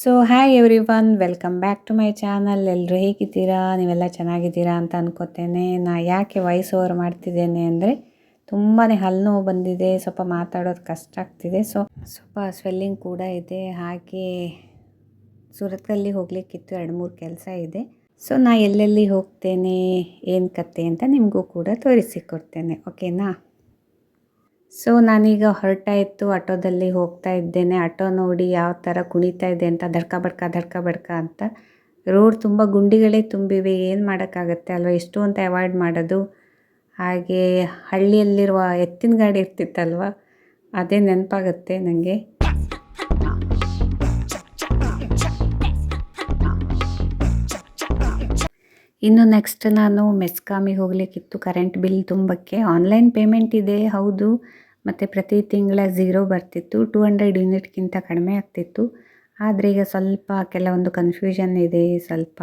So hi everyone welcome back to my channel ಎಲ್ಲರೂ ಹೇಗಿದ್ದೀರಾ? ನೀವೆಲ್ಲ ಚೆನ್ನಾಗಿದ್ದೀರಾ ಅಂತ ಅನ್ಕೋತೇನೆ. ನಾ ಯಾಕೆ ವಾಯ್ಸ್ ಓವರ್ ಮಾಡ್ತಿದ್ದೇನೆ ಅಂದರೆ ತುಂಬಾ ಹಲ್ಲು ನೋವು ಬಂದಿದೆ. ಸ್ವಲ್ಪ ಮಾತಾಡೋದು ಕಷ್ಟ ಆಗ್ತಿದೆ. ಸೊ ಸ್ವಲ್ಪ ಸ್ವೆಲ್ಲಿಂಗ್ ಕೂಡ ಇದೆ. ಹಾಗೆ ಸೂರತ್ಕಲ್ಲಿ ಹೋಗಲಿಕ್ಕಿತ್ತು ಎರಡು ಮೂರು ಕೆಲಸ ಇದೆ. ಸೊ ನಾ ಎಲ್ಲೆಲ್ಲಿ ಹೋಗ್ತೇನೆ, ಏನು ಕತೆ ಅಂತ ನಿಮಗೂ ಕೂಡ ತೋರಿಸಿಕೊಡ್ತೇನೆ ಓಕೆನಾ ಸೊ ನಾನೀಗ ಇತ್ತು, ಆಟೋದಲ್ಲಿ ಹೋಗ್ತಾ ಇದ್ದೇನೆ. ಆಟೋ ನೋಡಿ ಯಾವ ಥರ ಕುಣಿತಾ ಇದೆ ಅಂತ ಧಡ್ಕ ಬಡ್ಕ ಧಡ್ಕ ಬಡ್ಕ ಅಂತ. ರೋಡ್ ತುಂಬ ಗುಂಡಿಗಳೇ ತುಂಬಿವೆ, ಏನು ಮಾಡೋಕ್ಕಾಗತ್ತೆ ಅಲ್ವಾ? ಎಷ್ಟು ಅಂತ ಅವಾಯ್ಡ್ ಮಾಡೋದು. ಹಾಗೆ ಹಳ್ಳಿಯಲ್ಲಿರುವ ಎತ್ತಿನ ಗಾಡಿ ಇರ್ತಿತ್ತಲ್ವ? ಅದೇ ನೆನಪಾಗತ್ತೆ ನನಗೆ ಇನ್ನು ನೆಕ್ಸ್ಟ್ ನಾನು ಮೆಸ್ಕಾಮಿಗೆ ಹೋಗಲಿಕ್ಕಿತ್ತು ಕರೆಂಟ್ ಬಿಲ್ ತುಂಬಕ್ಕೆ. ಆನ್ಲೈನ್ ಪೇಮೆಂಟ್ ಇದೆ ಹೌದು. ಮತ್ತು ಪ್ರತಿ ತಿಂಗಳ ಝೀರೋ ಬರ್ತಿತ್ತು. ಟೂ ಹಂಡ್ರೆಡ್ ಯೂನಿಟ್ಗಿಂತ ಕಡಿಮೆ ಆಗ್ತಿತ್ತು. ಆದರೆ ಈಗ ಸ್ವಲ್ಪ ಕೆಲವೊಂದು ಕನ್ಫ್ಯೂಷನ್ ಇದೆ ಸ್ವಲ್ಪ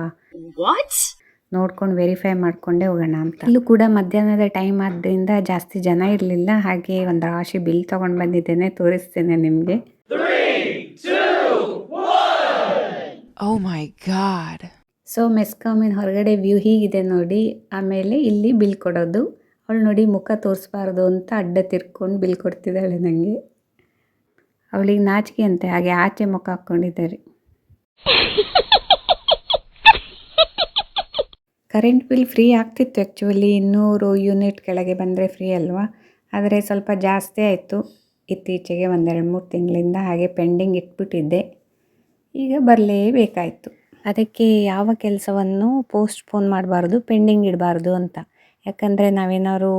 ನೋಡ್ಕೊಂಡು ವೆರಿಫೈ ಮಾಡಿಕೊಂಡೇ ಹೋಗೋಣ ಅಂತ. ಇಲ್ಲೂ ಕೂಡ ಮಧ್ಯಾಹ್ನದ ಟೈಮ್ ಆದ್ದರಿಂದ ಜಾಸ್ತಿ ಜನ ಇರಲಿಲ್ಲ. ಹಾಗೆ ಒಂದು ರಾಶಿ ಬಿಲ್ ತೊಗೊಂಡು ಬಂದಿದ್ದೇನೆ ತೋರಿಸ್ತೇನೆ ನಿಮಗೆ. ಓ ಮೈ god. ಸೊ ಮೆಸ್ಕಾಮಿನ ಹೊರಗಡೆ ವ್ಯೂ ಹೀಗಿದೆ ನೋಡಿ. ಆಮೇಲೆ ಇಲ್ಲಿ ಬಿಲ್ ಕೊಡೋದು. ಅವಳು ನೋಡಿ ಮುಖ ತೋರಿಸ್ಬಾರ್ದು ಅಂತ ಅಡ್ಡ ತಿರ್ಕೊಂಡು ಬಿಲ್ ಕೊಡ್ತಿದ್ದಾಳೆ ನನಗೆ ಅವಳಿಗೆ ನಾಚಿಕೆ ಅಂತೆ, ಹಾಗೆ ಆಚೆ ಮುಖ ಹಾಕ್ಕೊಂಡಿದ್ದಾರೆ. ಕರೆಂಟ್ ಬಿಲ್ ಫ್ರೀ ಆಗ್ತಿತ್ತು ಆ್ಯಕ್ಚುಲಿ ಇನ್ನೂರು ಯೂನಿಟ್ ಕೆಳಗೆ ಬಂದರೆ ಫ್ರೀ ಅಲ್ವಾ? ಆದರೆ ಸ್ವಲ್ಪ ಜಾಸ್ತಿ ಆಯಿತು. ಇತ್ತೀಚೆಗೆ ಒಂದೆರಡು ಮೂರು ತಿಂಗಳಿಂದ ಹಾಗೆ ಪೆಂಡಿಂಗ್ ಇಟ್ಬಿಟ್ಟಿದ್ದೆ. ಈಗ ಬರಲೇಬೇಕಾಯಿತು. ಅದಕ್ಕೆ ಯಾವ ಕೆಲಸವನ್ನು ಪೋಸ್ಟ್ಪೋನ್ ಮಾಡಬಾರ್ದು ಪೆಂಡಿಂಗ್ ಇಡಬಾರ್ದು ಅಂತ. ಯಾಕಂದರೆ ನಾವೇನಾದ್ರು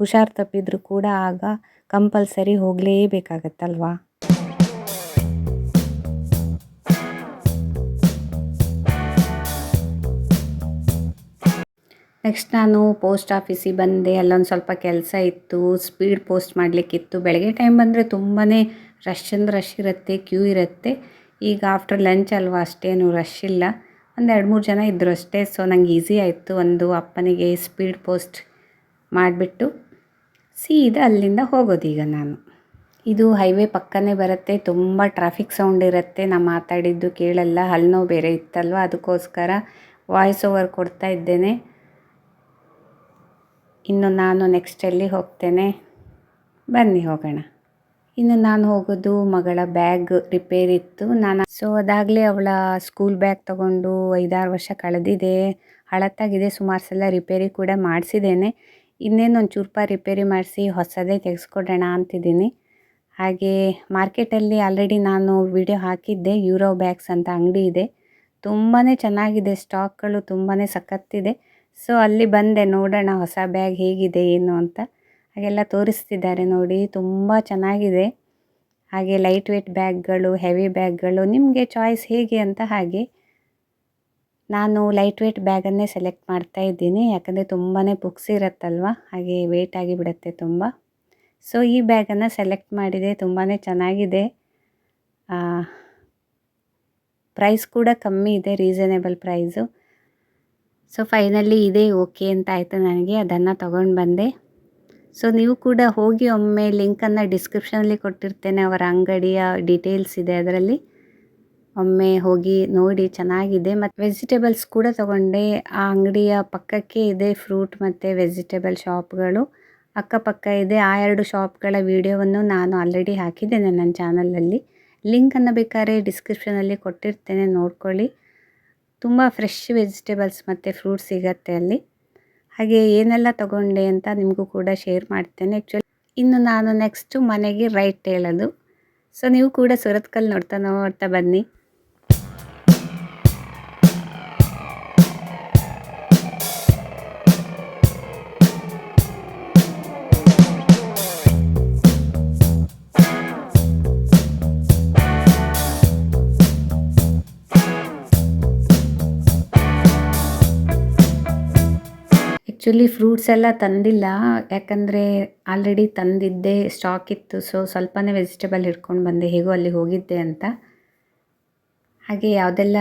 ಹುಷಾರು ತಪ್ಪಿದರೂ ಕೂಡ ಆಗ ಕಂಪಲ್ಸರಿ ಹೋಗಲೇಬೇಕಾಗತ್ತಲ್ವಾ? ನೆಕ್ಸ್ಟ್ ನಾನು ಪೋಸ್ಟ್ ಆಫೀಸಿಗೆ ಬಂದೆ, ಅಲ್ಲೊಂದು ಸ್ವಲ್ಪ ಕೆಲಸ ಇತ್ತು ಸ್ಪೀಡ್ ಪೋಸ್ಟ್ ಮಾಡಲಿಕ್ಕಿತ್ತು. ಬೆಳಗ್ಗೆ ಟೈಮ್ ಬಂದರೆ ತುಂಬಾ ರಶ್ ರಶ್ ಇರುತ್ತೆ ಕ್ಯೂ ಇರುತ್ತೆ. ಈಗ ಆಫ್ಟರ್ ಲಂಚ್ ಅಲ್ವಾ ಅಷ್ಟೇನು ರಶ್ ಇಲ್ಲ. ಒಂದು ಎರಡು ಮೂರು ಜನ ಇದ್ದರು ಅಷ್ಟೇ ಸೊ ನಂಗೆ ಈಸಿ ಆಯಿತು ಒಂದು ಅಪ್ಪನಿಗೆ ಸ್ಪೀಡ್ ಪೋಸ್ಟ್ ಮಾಡಿಬಿಟ್ಟು ಸೀದಾ ಅಲ್ಲಿಂದ ಹೋಗೋದೀಗ ನಾನು. ಇದು ಹೈವೇ ಪಕ್ಕನೇ ಬರುತ್ತೆ, ತುಂಬ ಟ್ರಾಫಿಕ್ ಸೌಂಡ್ ಇರುತ್ತೆ. ನಾ ಮಾತಾಡಿದ್ದು ಕೇಳಲ್ಲ ಹಲ್ನೋ ಬೇರೆ ಇತ್ತಲ್ವ? ಅದಕ್ಕೋಸ್ಕರ ವಾಯ್ಸ್ ಓವರ್ ಕೊಡ್ತಾ ಇದ್ದೇನೆ. ಇನ್ನು ನಾನು ನೆಕ್ಸ್ಟ್ ಎಲ್ಲಿ ಹೋಗ್ತೇನೆ? ಬನ್ನಿ ಹೋಗೋಣ. ಇನ್ನು ನಾನು ಹೋಗೋದು ಮಗಳ ಬ್ಯಾಗ್ ರಿಪೇರ್ ಇತ್ತು. ನಾನು ಸೊ ಅದಾಗಲೇ ಅವಳ ಸ್ಕೂಲ್ ಬ್ಯಾಗ್ ತಗೊಂಡು ಐದಾರು ವರ್ಷ ಕಳೆದಿದೆ. ಹಳತ್ತಾಗಿದೆ ಸುಮಾರು ಸಲ ರಿಪೇರಿ ಕೂಡ ಮಾಡಿಸಿದ್ದೇನೆ. ಇನ್ನೇನು ಒಂದು ಚೂರ್ಪ ರಿಪೇರಿ ಮಾಡಿಸಿ ಹೊಸದೇ ತೆಗೆಸ್ಕೊಡೋಣ ಅಂತಿದ್ದೀನಿ. ಹಾಗೆ ಮಾರ್ಕೆಟಲ್ಲಿ ಆಲ್ರೆಡಿ ನಾನು ವಿಡಿಯೋ ಹಾಕಿದ್ದೆ. ಯೂರೋ ಬ್ಯಾಗ್ಸ್ ಅಂತ ಅಂಗಡಿ ಇದೆ. ತುಂಬಾ ಚೆನ್ನಾಗಿದೆ. ಸ್ಟಾಕ್ಗಳು ತುಂಬಾ ಸಖತ್ತಿದೆ ಸೊ ಅಲ್ಲಿ ಬಂದೆ. ನೋಡೋಣ ಹೊಸ ಬ್ಯಾಗ್ ಹೇಗಿದೆ, ಏನು ಅಂತ. ಹಾಗೆಲ್ಲ ತೋರಿಸ್ತಿದ್ದಾರೆ ನೋಡಿ, ತುಂಬ ಚೆನ್ನಾಗಿದೆ. ಹಾಗೆ ಲೈಟ್ ವೇಟ್ ಬ್ಯಾಗ್ಗಳು ಹೆವಿ ಬ್ಯಾಗ್ಗಳು, ನಿಮಗೆ ಚಾಯ್ಸ್ ಹೇಗೆ ಅಂತ ಹಾಗೆ ನಾನು ಲೈಟ್ ವೇಟ್ ಬ್ಯಾಗನ್ನೇ ಸೆಲೆಕ್ಟ್ ಮಾಡ್ತಾ ಇದ್ದೀನಿ. ಯಾಕಂದರೆ ತುಂಬಾ ಬುಕ್ಸ್ ಇರುತ್ತಲ್ವ? ಹಾಗೆ ವೇಟ್ ಆಗಿಬಿಡುತ್ತೆ ತುಂಬ. ಸೊ ಈ ಬ್ಯಾಗನ್ನು ಸೆಲೆಕ್ಟ್ ಮಾಡಿದೆ ತುಂಬಾ ಚೆನ್ನಾಗಿದೆ. ಪ್ರೈಸ್ ಕೂಡ ಕಮ್ಮಿ ಇದೆ ರೀಸನೇಬಲ್ ಪ್ರೈಸು ಸೊ ಫೈನಲಿ ಇದೇ ಓಕೆ ಅಂತ ಆಯಿತು ನನಗೆ. ಅದನ್ನು ತೊಗೊಂಡು ಬಂದೆ. ಸೊ ನೀವು ಕೂಡ ಹೋಗಿ ಒಮ್ಮೆ ಲಿಂಕನ್ನು ಡಿಸ್ಕ್ರಿಪ್ಷನಲ್ಲಿ ಕೊಟ್ಟಿರ್ತೇನೆ, ಅವರ ಅಂಗಡಿಯ ಡೀಟೇಲ್ಸ್ ಇದೆ ಅದರಲ್ಲಿ. ಒಮ್ಮೆ ಹೋಗಿ ನೋಡಿ, ಚೆನ್ನಾಗಿದೆ. ಮತ್ತು ವೆಜಿಟೇಬಲ್ಸ್ ಕೂಡ ತಗೊಂಡೆ. ಆ ಅಂಗಡಿಯ ಪಕ್ಕಕ್ಕೆ ಇದೆ ಫ್ರೂಟ್ ಮತ್ತು ವೆಜಿಟೇಬಲ್ ಶಾಪ್ಗಳು ಅಕ್ಕಪಕ್ಕ ಇದೆ. ಆ ಎರಡು ಶಾಪ್ಗಳ ವಿಡಿಯೋವನ್ನು ನಾನು ಆಲ್ರೆಡಿ ಹಾಕಿದ್ದೇನೆ ನನ್ನ ಚಾನಲಲ್ಲಿ ಲಿಂಕನ್ನು ಬೇಕಾದ್ರೆ ಡಿಸ್ಕ್ರಿಪ್ಷನಲ್ಲಿ ಕೊಟ್ಟಿರ್ತೇನೆ, ನೋಡ್ಕೊಳ್ಳಿ. ತುಂಬ ಫ್ರೆಶ್ ವೆಜಿಟೇಬಲ್ಸ್ ಮತ್ತು ಫ್ರೂಟ್ಸ್ ಸಿಗತ್ತೆ ಅಲ್ಲಿ. ಹಾಗೆ ಏನೆಲ್ಲ ತಗೊಂಡೆ ಅಂತ ನಿಮಗೂ ಕೂಡ ಶೇರ್ ಮಾಡ್ತೇನೆ. ಆ್ಯಕ್ಚುಲಿ ಇನ್ನು ನಾನು ನೆಕ್ಸ್ಟು ಮನೆಗೆ ರೈಟ್ ಹೇಳೋದು ಸೊ ನೀವು ಕೂಡ ಸುರತ್ಕಲ್ ನೋಡ್ತಾ ನೋಡ್ತಾ ಬನ್ನಿ. ಆ್ಯಕ್ಚುಲಿ ಫ್ರೂಟ್ಸ್ ಎಲ್ಲ ತಂದಿಲ್ಲ. ಯಾಕಂದರೆ ಆಲ್ರೆಡಿ ತಂದಿದ್ದೆ ಸ್ಟಾಕ್ ಇತ್ತು. ಸೊ ಸ್ವಲ್ಪನೇ ವೆಜಿಟೇಬಲ್ ಹಿಡ್ಕೊಂಡು ಬಂದೆ. ಹೇಗೋ ಅಲ್ಲಿ ಹೋಗಿದ್ದೆ ಅಂತ. ಹಾಗೆ ಯಾವುದೆಲ್ಲ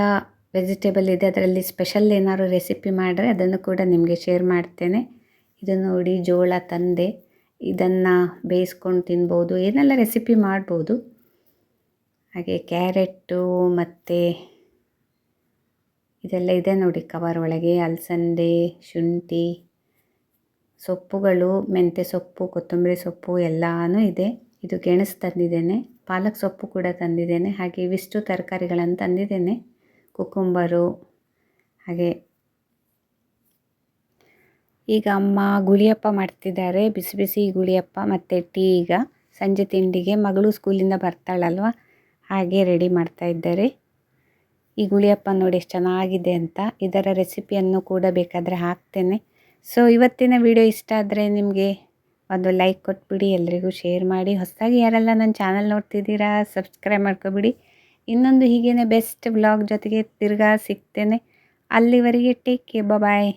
ವೆಜಿಟೇಬಲ್ ಇದೆ, ಅದರಲ್ಲಿ ಸ್ಪೆಷಲ್ ಏನಾದ್ರು ರೆಸಿಪಿ ಮಾಡಿದ್ರೆ ಅದನ್ನು ಕೂಡ ನಿಮಗೆ ಶೇರ್ ಮಾಡ್ತೇನೆ. ಇದು ನೋಡಿ, ಜೋಳ ತಂದೆ. ಇದನ್ನು ಬೇಯಿಸ್ಕೊಂಡು ತಿನ್ಬೋದು. ಏನೆಲ್ಲ ರೆಸಿಪಿ ಮಾಡ್ಬೋದು. ಹಾಗೆ ಕ್ಯಾರೆಟ್ಟು ಮತ್ತು ಇದೆಲ್ಲ ಇದೆ ನೋಡಿ ಕವರ್ ಒಳಗೆ ಅಲಸಂದೆ, ಶುಂಠಿ. ಸೊಪ್ಪುಗಳು ಮೆಂತ್ಯ ಸೊಪ್ಪು, ಕೊತ್ತಂಬರಿ ಸೊಪ್ಪು ಎಲ್ಲಾನು ಇದೆ. ಇದು ಗೆಣಸು ತಂದಿದ್ದೇನೆ. ಪಾಲಕ್ ಸೊಪ್ಪು ಕೂಡ ತಂದಿದ್ದೇನೆ. ಹಾಗೆ ಇವಿಷ್ಟು ತರಕಾರಿಗಳನ್ನು ತಂದಿದ್ದೇನೆ. ಕುಕುಂಬರು, ಹಾಗೆ ಈಗ ಅಮ್ಮ ಗುಳಿಯಪ್ಪ ಮಾಡ್ತಿದ್ದಾರೆ. ಬಿಸಿ ಬಿಸಿ ಗುಳಿಯಪ್ಪ ಮತ್ತು ಟೀ ಈಗ. ಸಂಜೆ ತಿಂಡಿಗೆ ಮಗಳು ಸ್ಕೂಲಿಂದ ಬರ್ತಾಳಲ್ವ? ಹಾಗೆ ರೆಡಿ ಮಾಡ್ತಾ ಇದ್ದಾರೆ. ಈ ಗುಳಿಯಪ್ಪ ನೋಡಿ ಎಷ್ಟು ಚೆನ್ನಾಗಿದೆ ಅಂತ. ಇದರ ರೆಸಿಪಿಯನ್ನು ಕೂಡ ಬೇಕಾದರೆ ಹಾಕ್ತೇನೆ. ಸೊ ಇವತ್ತಿನ ವಿಡಿಯೋ ಇಷ್ಟ ಆದರೆ ನಿಮಗೆ ಒಂದು ಲೈಕ್ ಕೊಟ್ಬಿಡಿ, ಎಲ್ರಿಗೂ ಶೇರ್ ಮಾಡಿ. ಹೊಸದಾಗಿ ಯಾರೆಲ್ಲ ನನ್ನ ಚಾನಲ್ ನೋಡ್ತಿದ್ದೀರಾ ಸಬ್ಸ್ಕ್ರೈಬ್ ಮಾಡ್ಕೊಬಿಡಿ. ಇನ್ನೊಂದು ಹೀಗೇನೆ ಬೆಸ್ಟ್ ವ್ಲಾಗ್ ಜೊತೆಗೆ ತಿರ್ಗಾ ಸಿಗ್ತೇನೆ. ಅಲ್ಲಿವರೆಗೆ ಟೇಕ್ ಕೇರ್ ಬಾಯ್